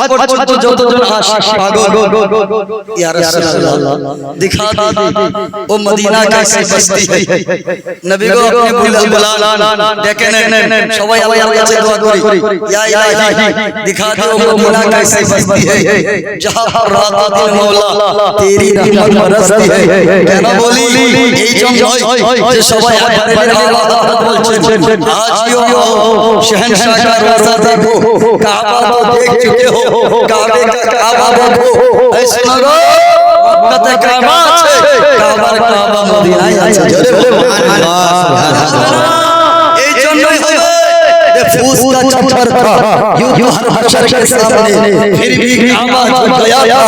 পর্যন্ত যতজন আশিক পাগল ইয়া রাসূলুল্লাহ दिखा दी वो मदीना कैसी बस्ती है नबी को अपने बुला बुला देखे ने সবাই আল্লাহর কাছে দোয়া করি ইয়া ইলাহি दिखा दो वो मदीना कैसी बस्ती है जहां पर रात दिन मौला तेरी रहमत बरसती है কেন বলি এই জন্যই যে সবাই একবারে আল্লাহ বলছেন আজিও शहनशाह का रोजा देखो काबा तो देख चुके हो काबे का काबा देखो ऐ सुनो गो মক্কাতে কাবা আছে কাবার কাবা মদিনায় আছে জোরে বলে এই জন্যই হবে ये फूस का चक्कर था यूं यूं हर हशर के सामने फिर भी काबा जो गया था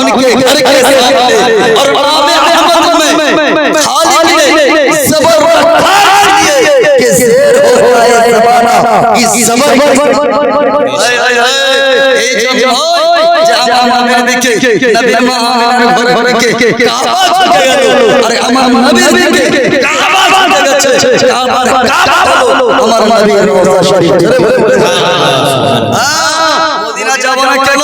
उनके घर के सामने और नाम अहमद में खालिद ने सबर रखा दिए कि জমানা ইস সময় এই জমানা যে আমার দিকে নবী আমার ভরে ভরে কে কাবা চলে গেল আরে আমার নবীর দিকে কাবা চলে গেছে কাবার কাবা হলো আমার নবীর রওজা শরীফ আরে বলে সুবহানাল্লাহ না কেন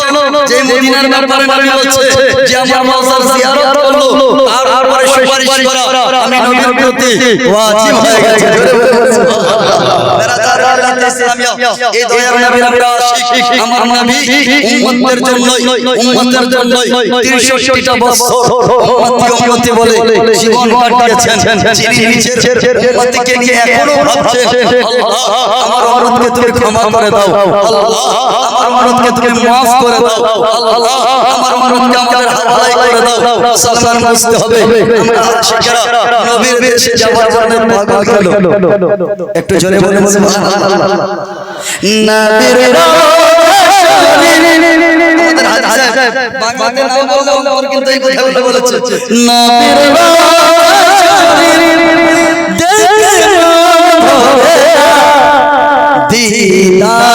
যে মদিনার ব্যাপারে নবী বলছে যে আমার রওজার জিয়ারত করল তারপরে সুপারিশ করা আমি নবীর প্রতি ওয়াজিব হয়ে গেছে। জোরে বলে বলে বেরাদার আল্লাহ ইসলামিয়া এই দয়ার নবীর আমরা আশিক আমার নবী উম্মতের জন্য উম্মতের জন্য 63টা বছর উম্মতি উম্মতি বলে জীবন কাটিয়েছেন। যিনি নিজের উম্মতিকে নিয়ে এখনও ভাবছেন আল্লাহ আমার উম্মতকে তুমি ক্ষমা করে দাও। আল্লাহ আমার উম্মতকে তুমি maaf করে দাও। আল্লাহ আমার উম্মতকে আমাদের হাওয়ালাই করে দাও। সালমান বুঝতে হবে। নবীর দেশে যাওয়ার জন্য পাগল গেল একটু জোরে বলে সুবহানাল্লাহ। নবীর বাংলাতে ওর কিন্তু এই বলেছে। দেখা দেন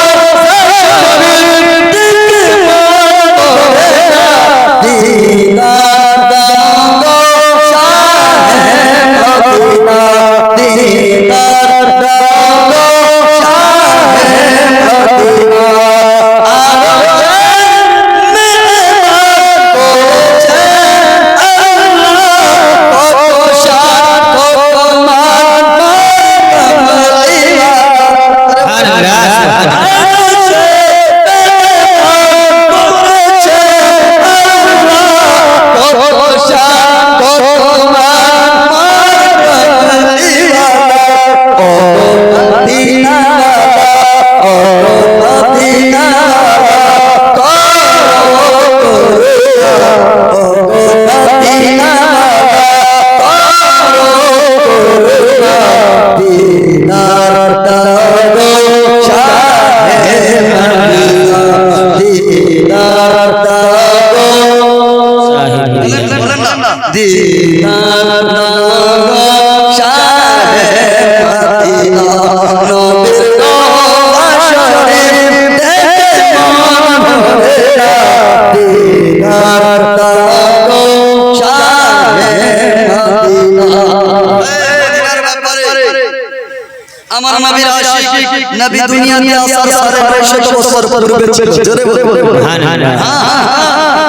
নবীর আশিক নবী দুনিয়াতে আসার সাড়ে নয়শত বছর পূর্বে জোরে বলে হ্যাঁ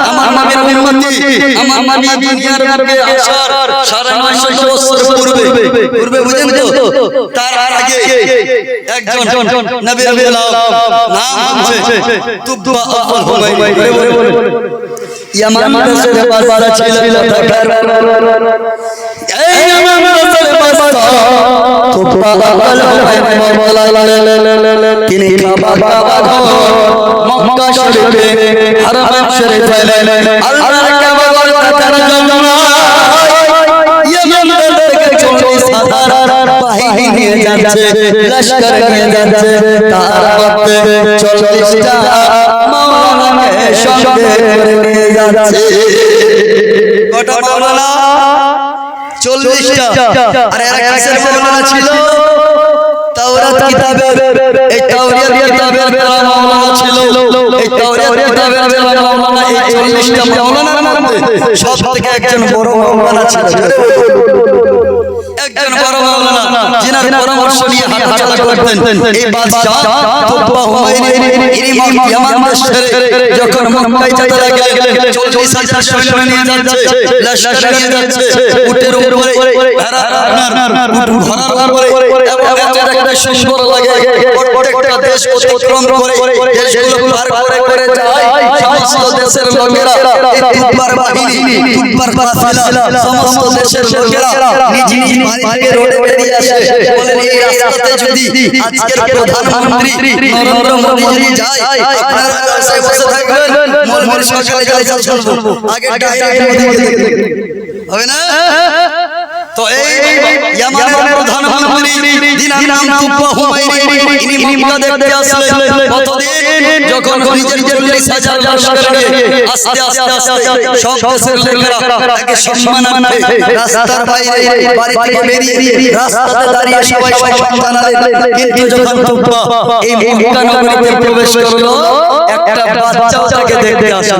আমার নবীর উম্মতি আমার নবী দুনিয়ার বুকে আসার সাড়ে নয়শত বছর পূর্বে পূর্বে বুঝেন তো তার আগে একজন নবীর গোলাম নাম হচ্ছে তুব্বা আব্বাল হুমায়ুন বলে বলে ইয়ামান দেশের বাদশা ছিল তখন এই ইয়ামান দেশের বাদশা তুব্বা হুমায়ুন বলে তিনি কাবা মক্কা শরীফে হারাম শরীফে আল্লাহর কাবা তার জন্য ইয়ামান থেকে চল্লিশ হাজার বাহিনী নিয়ে যাচ্ছে লস্কর নিয়ে যাচ্ছে তার মধ্যে চল্লিশটা মাওলানাকে সঙ্গে করে নিয়ে যাচ্ছে কটা মাওলানা চল্লিশটা আর এরা কিসের মাওলানা ছিল তাওরাত কিতাবের এই তাওরাত কিতাবের তারা মাওলানা ছিল। দরিয়া কাবের জেলা মাওলানা এই চল্লিশটা মাওলানার মধ্যে সব থেকে একজন বড় মাওলানা ছিল। একজন বড় মাওলানা যিনার পরামর্শ নিয়ে হাঁটাচলা করতেন এই বাদশাহ তুব্বা হুমায়ুন ইমাম ইয়ামান দেশের যখন মক্কায় যেতে লাগলেন চল্লিশ হাজার সৈন্য নিয়ে যাচ্ছে লস্কর নিয়ে যাচ্ছে উটের উপরে আপনার উট ঘোড়ার উপরে এবং এত সুন্দর লাগে প্রত্যেকটা দেশ অতিক্রম করে দেশগুলো পার করে করে যায়। সমস্ত দেশের লোকেরা এই বাহিনী তুব্বার কাফেলা সমস্ত দেশের লোকেরা নিজ নিজ বাড়ি থেকে রোডে বেরিয়ে আসে বলেন এই রাস্তাতে যদি আজকের প্রধানমন্ত্রী নরেন্দ্র মোদী যায় আপনারা রাস্তায় বসে থাকবেন মলমল সকালে গেলে যা শুনব আগে ডাইরেক্ট মোদীকে দেখবেন হবে না? তো এই ইয়ামানের প্রধানমন্ত্রী নাম প্রবেশ করল একটা বাচ্চা দেখতে আসেন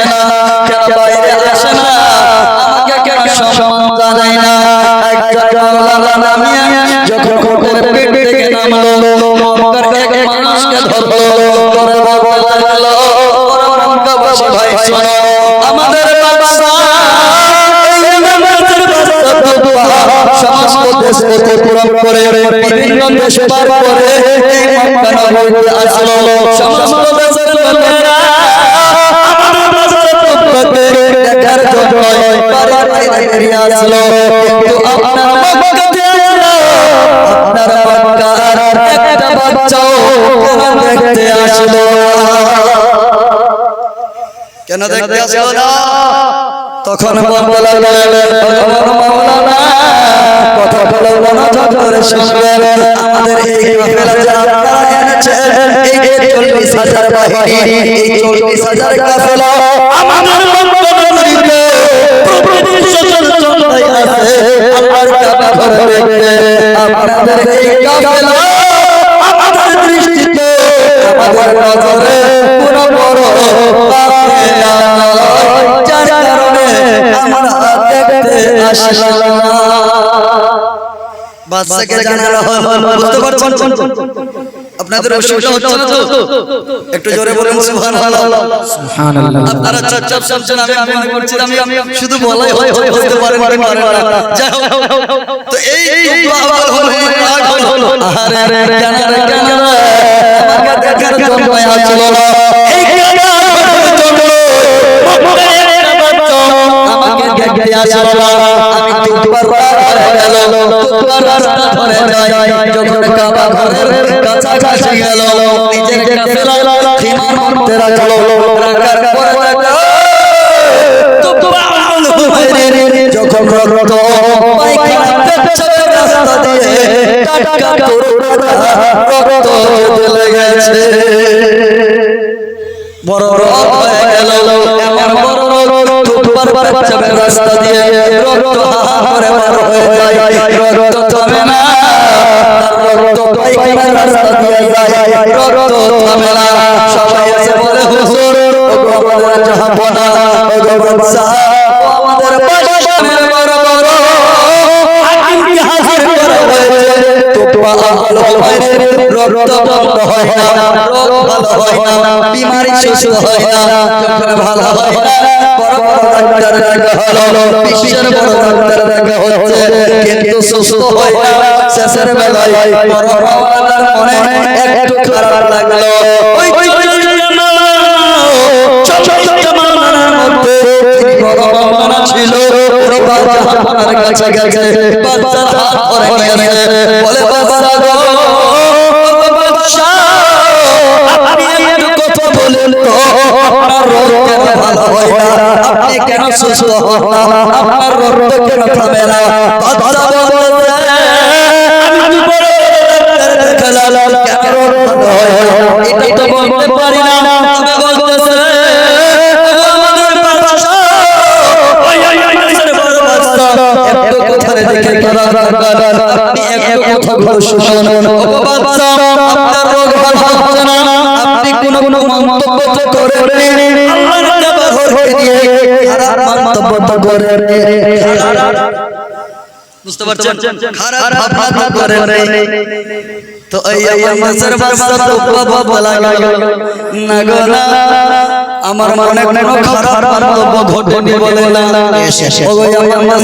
যখন কোটের পেট থেকে নামলো মক্কার এক মানুষকে ধরলো ধরে মক্কাবাসী ভাই শোনো আমাদের বাদশা এই আমাদের বাদশা সমস্ত দেশ অতিক্রম করে বিভিন্ন দেশ পার করে এই মক্কা নগরীতে আসলো সমস্ত দেশের লোকেরা আমাদের বাদশা তুব্বাকে দেখার জন্য বাড়ি বাইরে আসলো। কিন্তু আপনার মক্কাতে আপনার মক্কার একটা বাচ্চাও কেন দেখতে আসলো। কেন দেখতে আসলো না? তখন লাগলেন মাওলানা কথা বলো মনোযোগ করে শুনবেন আমাদের এই কাফেলা আপনারা এনেছেন এই চল্লিশ হাজার বাহিনী এই চল্লিশ হাজার কাফেলা আমাদের সচল আছে আল্লাহর কাবা ঘরে আপনাদের এই কাফেলা আমাদের দৃষ্টিতে আমাদের নজরে কোনো বড় কাফেলা যার কারণে আমরা দেখতে আসলাম বাদশাকে জানানো বুঝতে পারছেন? আপনাদের অসুবিধা হচ্ছে না তো একটু জোরে বলেন সুবহানাল্লাহ আপনারা চুপচাপ শুনছেন আমি আমি মনে করছি আমি শুধু বলাই হয় হয় বুঝতে পারেন কি পারেন না যাই তো এই দুটো আবার হলো রাগ হলো আরে কেন কেন রে আমাকে দেখার জন্য আসলো এই আমাকে দেখতে আসলো আমি দুবার ধরে গেল দুবার রাস্তা ধরে যাই যখন কাবা ঘরের কাছাকাছি গেল নিজের কাফেলা খিমার মধ্যে রাখল রাখার পরে দেখল যখন রক্ত পায়খানা রাস্তা দিয়ে টাটকা ভালো হলো হয় না একটু খারাপ লাগল। বড় মাওলানা ছিল ওই বাচ্চা কাছে গেছে বাচ্চা হাত ধরে গেছে বলে বাচ্চা গো বাচ্চা আপনি একটু কথা বলেন তো আপনার রোগ কেন ভালো হয় না আপনি কেন সুস্থ হন না আপনার রক্ত কেন থামে না বাচ্চা বলছে আমি বড় কেন রোগ হয় এটা তো বলতে পারি না কথা দেখে করা দরকার আপনি একটু কথা ভালো শুনুন ও বাচ্চা আপনার রোগ ভালো হচ্ছে না আপনি কোন কোন মন্তব্য করেন আল্লাহর ব্যবহার দিয়ে খারাপ মন্তব্য তো বুঝতে পারছেন খারাপ ভাবনা তো তো এই আমার মাসের বাচ্চা তো বাবা বলা গেল না গো না আমার মনে কোনো খারাপ মন্তব্য ঘটেনি বলে না ও আমার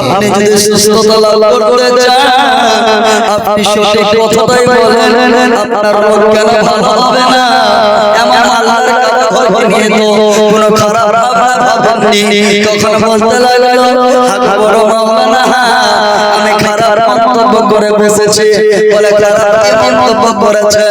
আপনি যদি সুস্থতা লাভ করতে চান আপনি সঠিক কথাটাই বলেন আপনার রোগ কেন ভালো হবে না? এমন আল্লাহর কথা নিয়ে তো কোনো খারাপ ভাবনা তখন বলতে লাগল হাত বড় মাওলানা করে বসেছি বলে খারাপ কি মন্তব্য করেছে,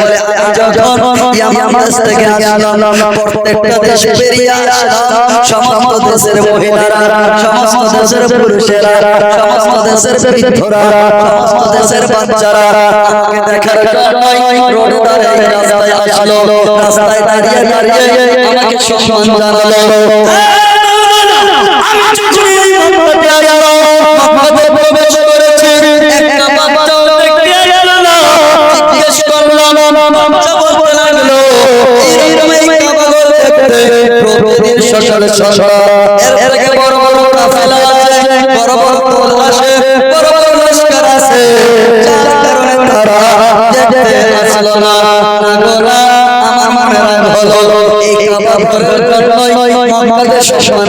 বলে, আমি যখন ইয়ামান থেকে আসলাম, প্রত্যেকটা দেশ পেরিয়ে আসলাম, সমস্ত দেশের মহিলারা, সমস্ত দেশের পুরুষেরা, সমস্ত দেশের বৃদ্ধরা, সমস্ত দেশের বাচ্চারা আমাকে দেখার জন্যই রোডে দাঁড়িয়ে রাস্তায় আসলো, রাস্তায় দাঁড়িয়ে দাঁড়িয়ে আমাকে সম্মান জানালো প্রতিদিন সন্ধ্যা এর থেকে বড় বড় কাফেলা আছে, বড় বড় দল আসে, বড় বড় লস্কর আছে। যার কারণে তারা দেখতে আসলো না। না আমার মনে রাগ হলো, এই কাবাগরের জন্যই মক্কাতে সম্মান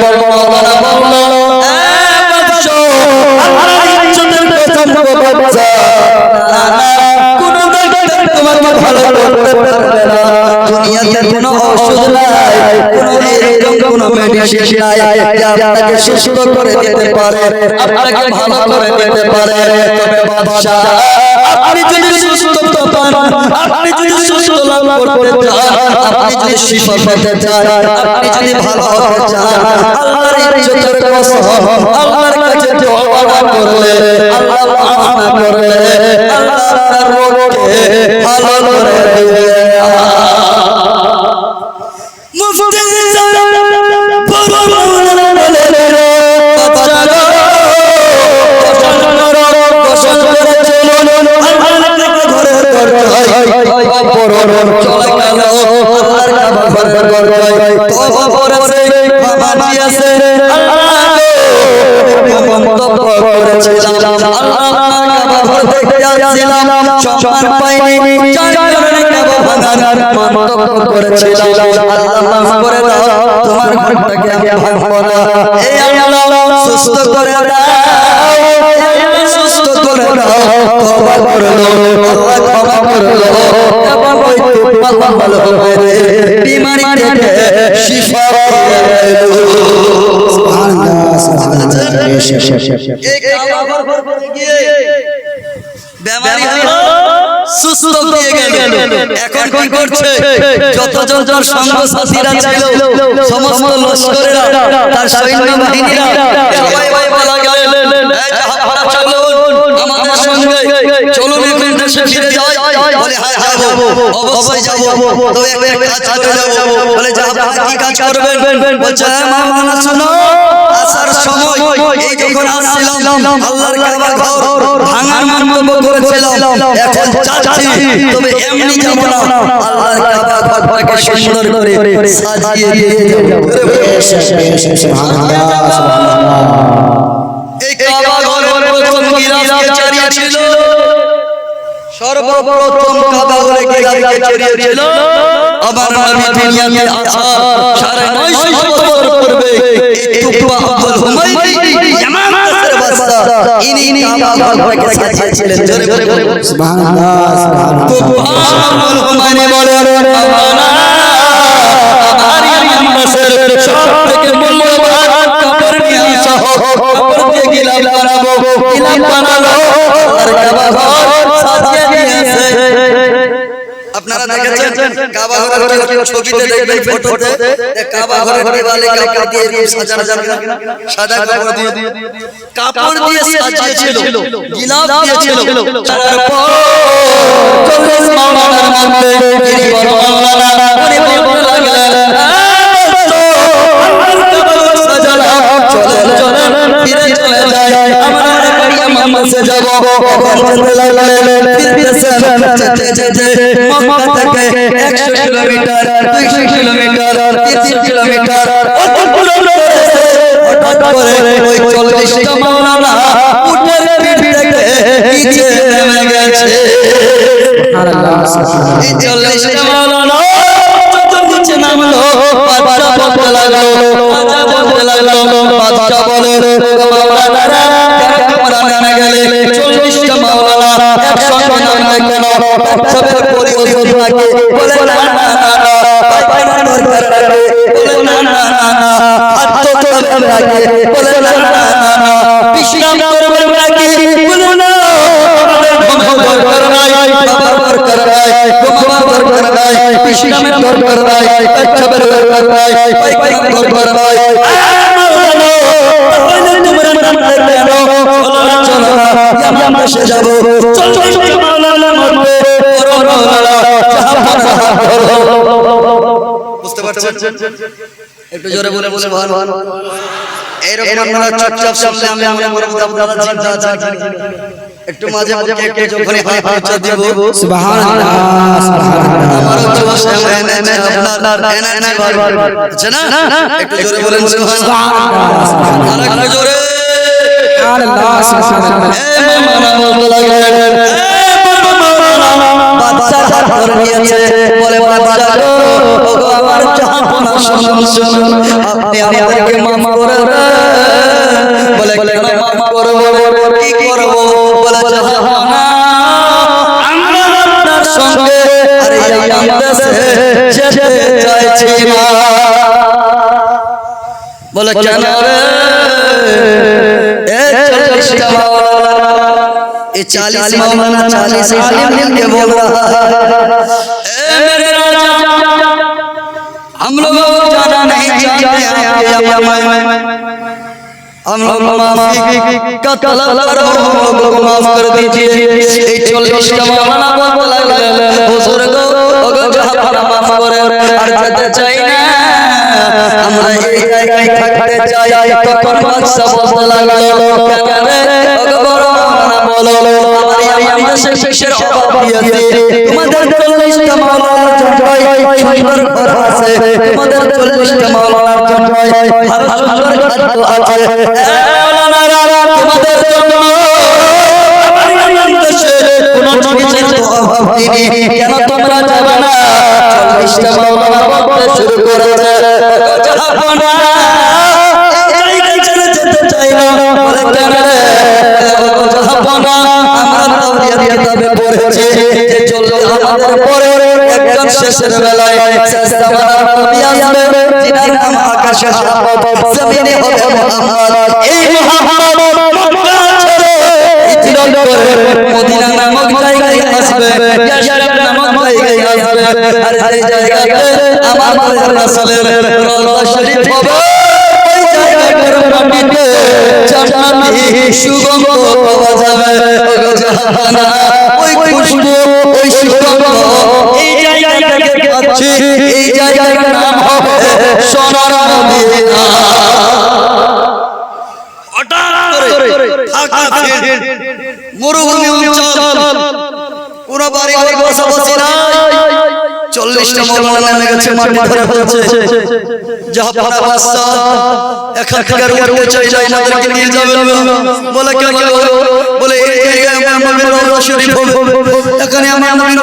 কোনো ওষুধ নাই কোনো এরকম কোনো মেডিসিন নাই যে আপনাকে সুস্থ করে দিতে পারে আপনাকে ভালো করে দিতে পারে তবে বাদশা আপনি যদি সুস্থতা পান আপনি যদি সুস্থ লাভ করতে চান আপনি যদি শিফা পেতে চান আপনি যদি ভালো হতে চান আল্লাহর ইজ্জতের কসম আল্লাহর কাছে দোয়া করলে আল্লাহ মাফ করলে আল্লাহ আপনার রোগকে ভালো করে দেবে। চলে গেল। আল্লাহর কাবা ঘরের দরজায় তওবা করেছে বাবা দিয়েছে। মন্তব্য করেছিলাম আল্লাহ কাবা ঘর দেখতে আসছিলাম সম্মান পাইনি যার কারণে কাবা ভাঙার মন্তব্য করেছিলাম আল্লাহ মাফ করে দাও, তোমার ঘরটাকে আমি ভাঙবো না। এই আল্লাহ সুস্থ করে দাও। করো ক্ষমা করল, আল্লাহ ক্ষমা করল এবং হইতে পাল্লা ভালো হবে বিমারি থেকে শিফা সুবহানাল্লাহ সুবহানাল্লাহ এই কাবা করে গিয়ে বেমারি হলো, সুস্থ হয়ে গেল। এখন কি করছে? যত যত সঙ্গ সাথীরা ছিল, সমস্ত লস্করেরা, তার সৈন্য বাহিনীরা সবাই বলা গেলেন সঙ্গে চলুন এখন দেশে ফিরে যাই বলে হ্যাঁ হ্যাঁ যাব অবশ্যই যাব তবে একটা কাজ করে যাব বলে যা কি কাজ করবেন বলছে মা মানা শোনো আসার সময় এই যখন আসছিলাম আল্লাহর কাবা ঘর ভাঙার মন্তব্য করেছিলাম এখন যাচ্ছি তবে এমনি যাব না আল্লাহর কাবা ঘরটাকে সুন্দর করে সাজিয়ে দিয়ে যাব সুবহানাল্লাহ সুবহানাল্লাহ সর্বপ্রথম কাবা ঘরে গিলাফকে চেরিয়েছিল আমার নবী দুনিয়াতে আসা সাড়ে নয়শো বছর পূর্বে এই তুবা আব্দুল হুমায়ুন ইয়ামানের বাদশা ইনি কাবা ঘরকে সাজিয়েছিলেন জোরে জোরে সুবহানাল্লাহ সুবহানাল্লাহ আব্দুল হুমায়ুন বলে আমার ইয়ামানের সবথেকে মূল্যবান কাপড় নিয়ে আসা হোক কাপড় দিয়ে গিলাফ বানাবো গিলাফ বানালো আর কাবা আপনারা দেখেছেন কাবা ঘরের ছবিতে দেখবেন ফটোতে কাবা ঘরের দেওয়ালে কাপড় দিয়ে সাজানো যাবে না সাদা কাপড় দিয়ে কাপড় দিয়ে সাজিয়েছিল গিলাফ দিয়েছিল তারপর মাওলানার মধ্যে তিনি বড় মাওলানা উনি বলতে লাগলেন চলে চলে ফিরে চলে যায় আমরা সে যাব থেকে 100 কিলোমিটার 200 কিলোমিটার 300 কিলোমিটার হঠাৎ করে ওই 40টা মাওলানা উটের পিঠ থেকে নিচে নেমে গেছে সুবহানাল্লাহ সুবহানাল্লাহ এই 40টা মাওলানা যত নামলো বাদশা বলতে লাগল রাজা বলতে লাগল বাদশা বলে "ও নেমে গেলে 40টা মাওলানা একসঙ্গে নামবে কেন সবের থাকে বলে না না না না দরকার লাগে বলে না না না না চলবে লাগে বলে না না না না বিশ্রাম করবে লাগে বলে না দরকার নাই বাবার দরকার নাই ঘুমাবার দরকার নাই বিশ্রামের দরকার নাই পেচ্ছাবের দরকার নাই পায়খানার দরকার নাই একটু জোরে বলে বলে ভালো এইরকম আপনারা চুপচাপ শুনলে আমি আমরা মনে মনে আপনারা চিন্তা আছেন একটু মাঝে মাঝে একটু যখনই হাই হাই দিব সুবহানাল্লাহ সুবহানাল্লাহ আমারও জোশ এনে এনে আপনার এনে এনে বার আছে না একটু জোরে বলেন সুবহানাল্লাহ আর একটু জোরে সুবহানাল্লাহ সুবহানাল্লাহ এ মামা বলতে লাগলেন শুনুন আপনি আমাদেরকে মাফ করে বলে কেন মাফ করব কি করব বলে জাহানা আমরা আপনার সঙ্গে আরে আমরা যেতে চাইছি না বলে কেন রে এ চল্লিশটা মাওলানা এ চালিশ মাওলানা চালিশ আলিমকে বল हम लोग जाना नहीं चाहते आपके अमल हम लोग माफी का तलब करो हम लोग को माफ कर दीजिए ये चल्लिस का मौलाना बोल लगे हुजूर को ओगो जहां माफ करे আর যেতে চাই না আমরা এই জায়গায় থাকতে চাই তখন বাদশা বলতে লাগলো কেন রে ওগো বড় মাওলানা বলো আমার ইয়ামান শেষের অভাব দিয়েছে। তোমাদের চল্লিশটা মাওলানার জন্যই সুন্দর ঘর আছে তোমাদের চল্লিশটা মাওলানার জন্যই ভালো সুন্দর খাদ্য আছে মাওলানারা তোমাদের জন্য কোনো কিছুর অভাব নেই কেন তোমরা যাবে না? চল্লিশটা মাওলানা বলতে শুরু করেছে। জাহাপনা এই কিতাবে পড়েছি যে চলল আমাদের পরে। একজন শেষের বেলায় শেষ জামানার নবী আসবে, যিনার নাম আকাশে জমিনে হবে মুহাম্মদ। এই মুহাম্মদ হিজরত করে মদিনা নামক জায়গায় আসবে ইয়াশরাব নামক জায়গায় আসবে। আর এই জায়গাতে আমার রাসূলের রওজা শরীফ হবে। ওই জায়গাটার মাটিতে জান্নাতি সুগন্ধ পাওয়া যাবে। জাহানা ওই খুশবু ওই সুগন্ধ এই জায়গাটাকে পাচ্ছি এই জায়গার নাম হবে সোনার মদিনা হঠাৎ করে ফাঁকা ফিল্ড মরুভূমি অঞ্চল। পুরো বাড়ি বাড়ি বসবাসী নাই। চল্লিশটা মৌলানা নেমে গেছে মাটি ধরে ফেলছে। জাহাপানা বাদশা এখানকার উঠতে চাইলে আমাদেরকে নিয়ে যাবেন বলে কেন এখানে আমার